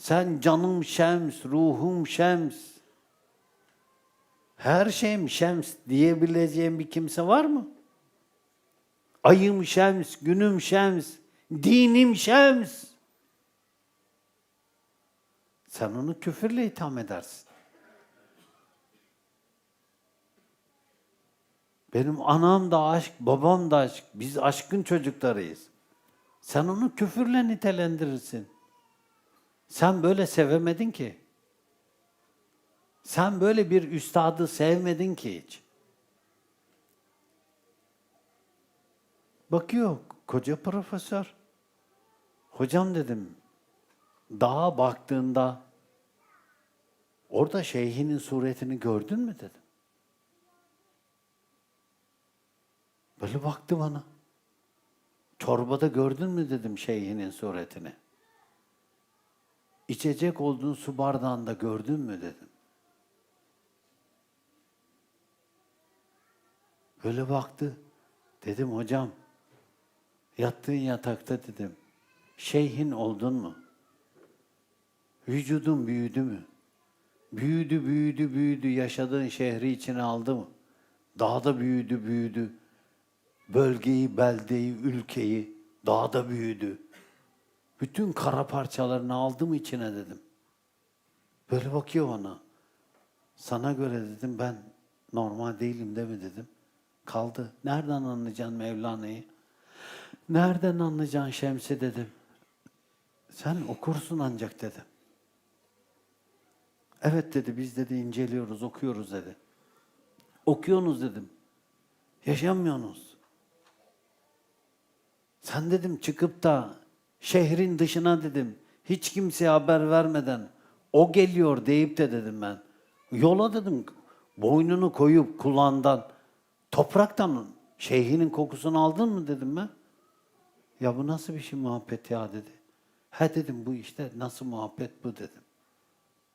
Sen canım şems, ruhum şems. Her şeyim şems diyebileceğim bir kimse var mı? Ayım şems, günüm şems, dinim şems. Sen onu küfürle itham edersin. Benim anam da aşk, babam da aşk. Biz aşkın çocuklarıyız. Sen onu küfürle nitelendirirsin. Sen böyle sevemedin ki. Sen böyle bir üstadı sevmedin ki hiç. Bakıyor koca profesör. Hocam dedim, dağa baktığında orada şeyhinin suretini gördün mü dedim. Böyle baktı bana. Çorbada gördün mü dedim şeyhinin suretini. İçecek olduğun su bardağında gördün mü dedim. Böyle baktı. Dedim hocam yattığın yatakta dedim. Şeyhin oldun mu? Vücudun büyüdü mü? Büyüdü, büyüdü, büyüdü. Yaşadığın şehri içine aldı mı? Daha da büyüdü, büyüdü. Bölgeyi, beldeyi, ülkeyi daha da büyüdü. Bütün kara parçalarını aldı mı içine dedim. Böyle bakıyor bana. Sana göre dedim ben normal değilim değil mi dedim. Kaldı. Nereden anlayacaksın Mevlana'yı? Nereden anlayacaksın Şems'i dedim. Sen okursun ancak dedim. Evet dedi biz dedi inceliyoruz, okuyoruz dedi. Okuyorsunuz dedim. Yaşamıyorsunuz. Sen dedim çıkıp da şehrin dışına dedim hiç kimseye haber vermeden o geliyor deyip de dedim ben. Yola dedim boynunu koyup kulağından topraktan şeyhinin kokusunu aldın mı dedim ben. Ya bu nasıl bir şey muhabbet ya dedi. He dedim bu işte nasıl muhabbet bu dedim.